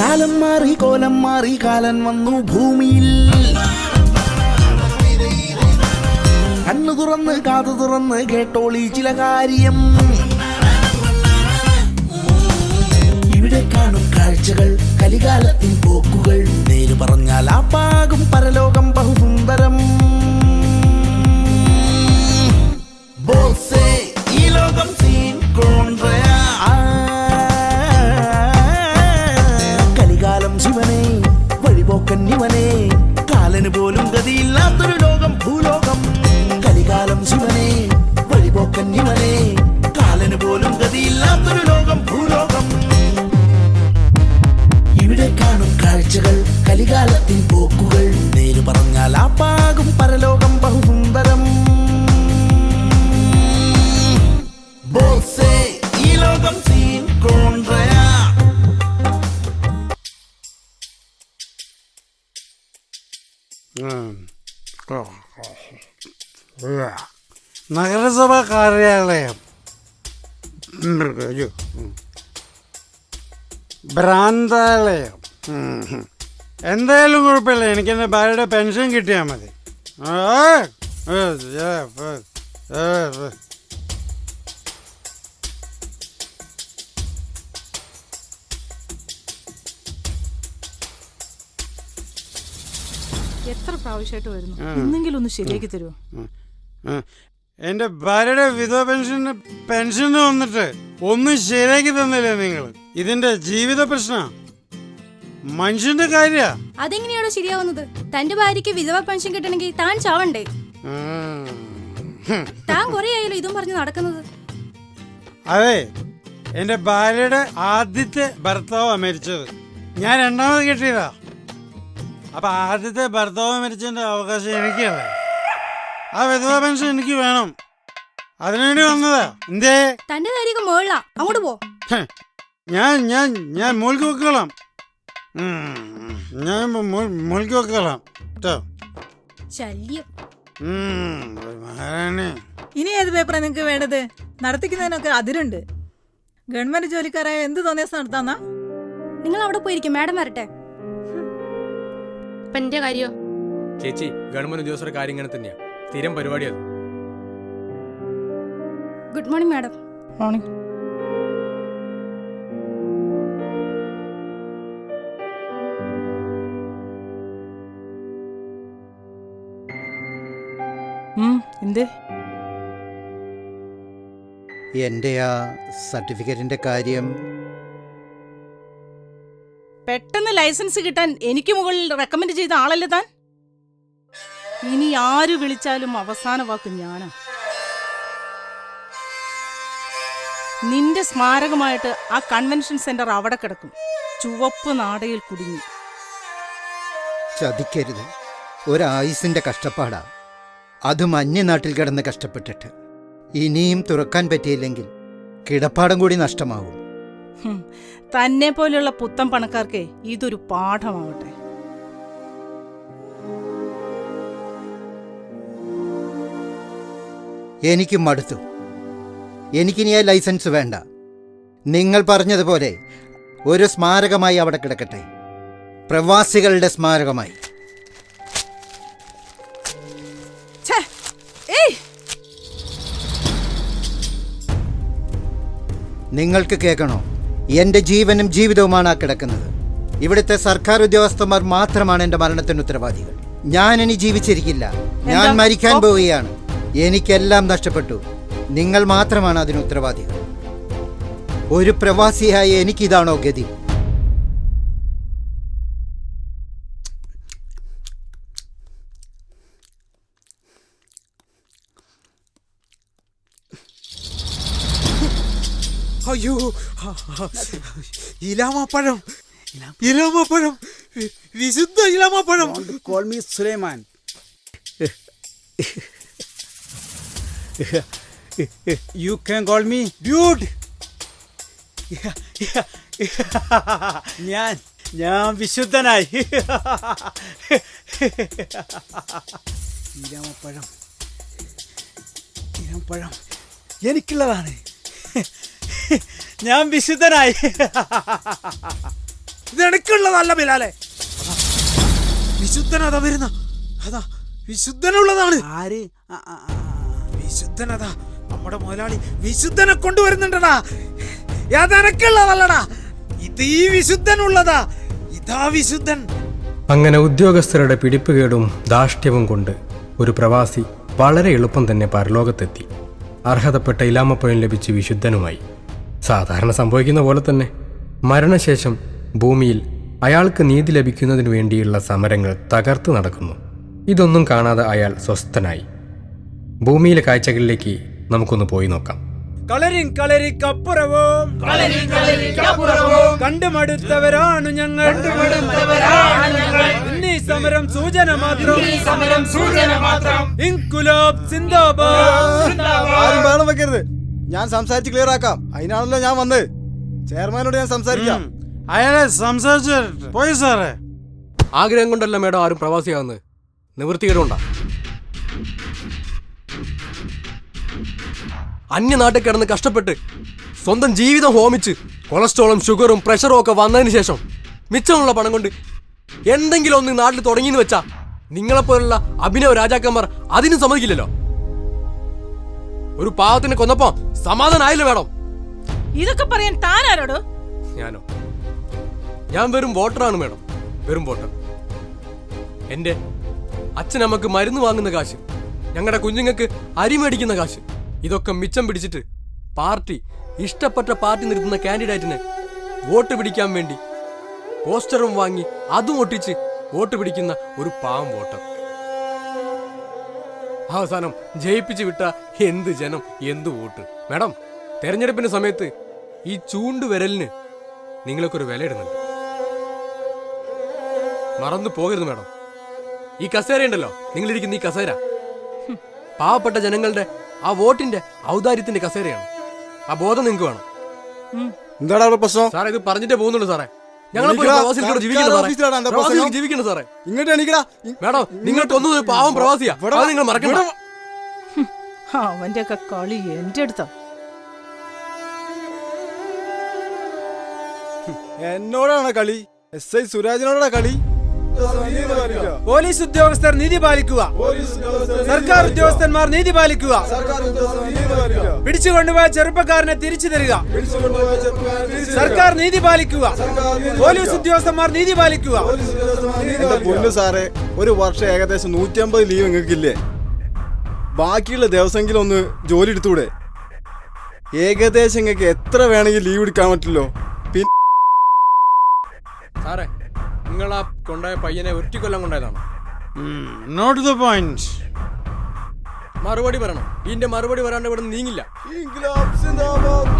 കാലം മാറി കോലം മാറി കാലൻ വന്നു ഭൂമിയിൽ. കണ്ണു തുറന്ന് കാതു തുറന്ന് കേട്ടോളി ചില കാര്യം. ഇവിടെ കാണും കാഴ്ചകൾ കലികാലത്തിൻ പോക്കുകൾ. നേര് പറഞ്ഞാൽ ആ പാകും പരലോകം ബഹുസുന്ദരം. ബോസേ കാലന് പോലും ഗതിയില്ലാത്തൊരു ലോകം ഭൂലോകം. കലികാലം ശിവനെ വഴിപോക്കൻ ഇവനെ കാലന് പോലും ഗതിയില്ലാത്തൊരു ലോകം ഭൂലോകം. ഇവിടെ കാണും കാഴ്ചകൾ കലികാലത്തിൻ നഗരസഭ കാര്യാലയം. ഭ്രാന്താലയം. എന്തായാലും കുഴപ്പമില്ല എനിക്ക് എന്റെ ഭാര്യയുടെ പെൻഷൻ കിട്ടിയാൽ മതി ഏ, എത്ര പ്രാവശ്യമായിട്ട് വരുന്നു? ഇന്നെങ്കിലും ഒന്ന് ശരിയാക്കി തരുമോ എന്റെ ഭാര്യയുടെ വിധവ പെൻഷന് പെൻഷന് വന്നിട്ട് ഒന്നും ശരിയാക്കി തന്നില്ലേ നിങ്ങൾ ഇതിന്റെ ജീവിത പ്രശ്ന. മനുഷ്യന്റെ കാര്യ. അതെങ്ങനെയാണോ ശരിയാവുന്നത്? തന്റെ ഭാര്യയ്ക്ക് വിധവ പെൻഷൻ കിട്ടണമെങ്കിൽ താൻ ചാവണ്ടേ? താൻ കൊറേ ആയാലും ഇതും പറഞ്ഞു നടക്കുന്നത്. അതെ എന്റെ ഭാര്യയുടെ ആദ്യത്തെ ഭർത്താവ് മരിച്ചത്. ഞാൻ രണ്ടാമത് കെട്ടിയതാ. അപ്പൊ ആദ്യത്തെ ഭർത്താവ് മരിച്ചതിന്റെ അവകാശം എനിക്കല്ലേ? ആ വിധവ പെൻഷൻ എനിക്ക് വേണം. അതിനുവേണ്ടി വന്നതാ. എന്തേ? തന്റെ കാര്യമൊക്കെ മുകളിലാ. അങ്ങോട്ട് പോ. ഞാൻ ഞാൻ ഞാൻ മൂൽക്ക് വെക്കോളാം. ഞാൻ മൂൽക്ക് വെക്കോളാം. കേട്ടോ ശല്യം. ഇനി ഏത് പേപ്പറാണ് നിങ്ങൾക്ക് വേണ്ടത്? നടത്തിക്കുന്നതിനൊക്കെ അതിരുണ്ട്. ഗവൺമെന്റ് ജോലിക്കാരായ എന്ത് തോന്നിയ നടത്താന്നാ നിങ്ങൾ അവിടെ പോയിരിക്കും. മാഡം വരട്ടെ. എന്റെ കാര്യോ? ചേച്ചി ഗവൺമെന്റ് ഉദ്യോഗസ്ഥരുടെ കാര്യം ഇങ്ങനെ തന്നെയാ. സ്ഥിരം പരിപാടി അത്. Good morning madam. മോർണിംഗ്. എന്തേ? എന്റെ ആ സർട്ടിഫിക്കറ്റിന്റെ കാര്യം പെട്ടെന്ന് ലൈസൻസ് കിട്ടാൻ എനിക്ക് മുകളിൽ റെക്കമെൻഡ് ചെയ്ത ആളല്ലേ താൻ? ഇനി ആര് വിളിച്ചാലും അവസാന വാക്ക് ഞാനാ. നിന്റെ സ്മാരകമായിട്ട് ആ കൺവെൻഷൻ സെന്റർ അവിടെ കിടക്കും. ചുവപ്പ് നാടയിൽ കുടുങ്ങി. ചതിക്കരുത്. ഒരായുസിന്റെ കഷ്ടപ്പാടാ. അത് മഞ്ഞ നാട്ടിൽ കിടന്ന് കഷ്ടപ്പെട്ടിട്ട്. ഇനിയും തുറക്കാൻ പറ്റിയില്ലെങ്കിൽ കിടപ്പാടം കൂടി നഷ്ടമാവും. തന്നെ പോലെയുള്ള പുത്തൻ പണക്കാർക്ക് ഇതൊരു പാഠമാവട്ടെ. എനിക്ക് മടുത്തു. എനിക്കിനി ആ ലൈസൻസ് വേണ്ട. നിങ്ങൾ പറഞ്ഞതുപോലെ ഒരു സ്മാരകമായി അവിടെ കിടക്കട്ടെ. പ്രവാസികളുടെ സ്മാരകമായി. നിങ്ങൾക്ക് കേൾക്കണോ? എന്റെ ജീവനും ജീവിതവുമാണ് ആ കിടക്കുന്നത്. ഇവിടുത്തെ സർക്കാർ ഉദ്യോഗസ്ഥന്മാർ മാത്രമാണ് എന്റെ മരണത്തിന് ഉത്തരവാദികൾ. ഞാൻ ഇനി ജീവിച്ചിരിക്കില്ല. ഞാൻ മരിക്കാൻ. പോവുകയാണ്. എനിക്കെല്ലാം നഷ്ടപ്പെട്ടു. നിങ്ങൾ മാത്രമാണ് അതിന് ഉത്തരവാദികൾ. ഒരു പ്രവാസിയായ എനിക്കിതാണോ ഗതി? അയ്യോ. ഇലാമാപ്പഴം. ഇലാമാപ്പഴം. വിശുദ്ധ ഇലാമാപ്പഴം. Call me Sulaiman you can call me dude ഞാൻ ഞാൻ വിശുദ്ധനായി. ഇലാമപ്പഴം. ഇലാമപ്പഴം. എനിക്കുള്ളതാണ്. ഞാൻ വിശുദ്ധനായി. ഇത് എനിക്കുള്ളതല്ല ബിലാലെ. വിശുദ്ധനതാ വരുന്ന. അതാ വിശുദ്ധനുള്ളതാണ്. ആര്? വിശുദ്ധനതാ നമ്മുടെ മുതലാളി വിശുദ്ധനെ കൊണ്ടുവരുന്നുണ്ടടാ. അതനക്കുള്ളതല്ലടാ ഇത് ഈ വിശുദ്ധനുള്ളതാ. ഇതാ വിശുദ്ധൻ. അങ്ങനെ ഉദ്യോഗസ്ഥരുടെ പിടിപ്പുകേടും ധാഷ്ട്യവും കൊണ്ട് ഒരു പ്രവാസി വളരെ എളുപ്പം തന്നെ പരലോകത്തെത്തി. അർഹതപ്പെട്ട ഇലാമപ്പഴം ലഭിച്ച് വിശുദ്ധനുമായി. സാധാരണ സംഭവിക്കുന്ന പോലെ തന്നെ. മരണശേഷം ഭൂമിയിൽ അയാൾക്ക് നീതി ലഭിക്കുന്നതിന് വേണ്ടിയുള്ള സമരങ്ങൾ തകർത്ത് നടക്കുന്നു. ഇതൊന്നും കാണാതെ അയാൾ സ്വസ്ഥനായി. ഭൂമിയിലെ കാഴ്ചകളിലേക്ക് നമുക്കൊന്ന് പോയി നോക്കാം. കളരിൻ കളരിക്കപ്പുറവും? കണ്ടുമടുത്തവരാണ് ഞങ്ങൾ. ഇന്നീ സമരം സൂചന മാത്രം. ഇൻകുലാബ് സിന്ദാബാദ്. ആരും വെക്കരുത്. ഞാൻ സംസാരിച്ച് ക്ലിയർ ആക്കാം. അതിനാണല്ലോ ഞാൻ വന്നത്. ചെയർമാനോട് ഞാൻ സംസാരിക്കാം. അയാളെ സംസാരിച്ചു പോയി സാറേ. ആഗ്രഹം കൊണ്ടല്ല മേഡം ആരും പ്രവാസിയാകുന്നത് നിവൃത്തികേടുകൊണ്ടാ. അന്യനാട്ടിൽ കിടന്ന് കഷ്ടപ്പെട്ട് സ്വന്തം ജീവിതം ഹോമിച്ച് കൊളസ്ട്രോളും ഷുഗറും പ്രഷറും ഒക്കെ വന്നതിന് ശേഷം മിച്ചമുള്ള പണം കൊണ്ട് എന്തെങ്കിലും ഒന്ന് നാട്ടിൽ തുടങ്ങിയെന്ന് വെച്ചാ നിങ്ങളെപ്പോലുള്ള അഭിനവ രാജാക്കന്മാർ അതിനും സമ്മതിക്കില്ലല്ലോ. ഒരു പാവത്തിനെ കൊന്നപ്പോ സമാധാനായില്ല വേണം ഇതൊക്കെ പറയാൻ താനാരോടോ ഞാനോ? ഞാൻ വെറും വോട്ടറാണ് മേഡം. വെറും വോട്ടർ. എന്റെ അച്ഛൻ നമുക്ക് മരുന്ന് വാങ്ങുന്ന കാശ് ഞങ്ങളുടെ കുഞ്ഞുങ്ങൾക്ക് അരി മേടിക്കുന്ന കാശ് ഇതൊക്കെ മിച്ചം പിടിച്ചിട്ട് പാർട്ടി ഇഷ്ടപ്പെട്ട പാർട്ടി നിർത്തുന്ന കാൻഡിഡേറ്റിന് വോട്ട് പിടിക്കാൻ വേണ്ടി പോസ്റ്ററും വാങ്ങി അതും ഒട്ടിച്ച് വോട്ട് പിടിക്കുന്ന ഒരു പാവം വോട്ടർ. അവസാനം ജയിപ്പിച്ചു വിട്ട എന്ത് ജനം എന്ത് വോട്ട്? മാഡം തെരഞ്ഞെടുപ്പിന്റെ സമയത്ത് ഈ ചൂണ്ടുവിരലിന് നിങ്ങളൊക്കെ ഒരു വിലയിടുന്നുണ്ട്. മറന്നു പോകരുത് മാഡം. ഈ കസേര ഉണ്ടല്ലോ നിങ്ങളിരിക്കുന്ന ഈ കസേര. പാവപ്പെട്ട ജനങ്ങളുടെ ആ വോട്ടിന്റെ ഔദാര്യത്തിന്റെ കസേരയാണ്. ആ ബോധം നിങ്ങൾക്ക് വേണം. എന്താടാ പ്രശ്നം? സാറേ ഇത് പറഞ്ഞിട്ടേ പോകുന്നുള്ളൂ സാറേ. ജീവിക്കണം സാറേ. ഇങ്ങോട്ട് എണീക്കടാ. മേഡം പാവം പ്രവാസിയാ. നിങ്ങൾ മറക്കണ്ട. അവന്റെ ഒക്കെ കളി എന്റെ അടുത്താ. എന്നോടാണ് കളി. എസ് ഐ സുരാജിനോടാ കളി. പോലീസ് ഉദ്യോഗസ്ഥർ നീതി പാലിക്കുക. സർക്കാർ ഉദ്യോഗസ്ഥന്മാർ നീതി പാലിക്കുക. പിടിച്ചു കൊണ്ടുപോയ ചെറുപ്പക്കാരനെ തിരിച്ചു തരിക. സർക്കാർ നീതി പാലിക്കുക. പോലീസ് ഉദ്യോഗസ്ഥന്മാർ നീതി പാലിക്കുക. എന്റെ പൊന്നു സാറേ ഒരു വർഷം ഏകദേശം നൂറ്റി അമ്പത് ലീവ് നിങ്ങൾക്കില്ലേ? ബാക്കിയുള്ള ദിവസമെങ്കിലും ഒന്ന് ജോലി എടുത്തൂടെ? ഏകദേശം നിങ്ങൾക്ക് എത്ര വേണമെങ്കിൽ ലീവ് എടുക്കാൻ പറ്റില്ലോ? പിന്നെ സാറേ നിങ്ങൾ ആ കൊണ്ടായ പയ്യനെ ഒറ്റക്കൊല്ലം കൊണ്ടായതാണ്. നോട്ട് ദ പോയിന്റ് മറുപടി പറയണം. ഇതിന്റെ മറുപടി പറയാണ്ട് ഇവിടെ നീങ്ങില്ല. ഇൻക്ലാബ് സിന്ദാബാദ്.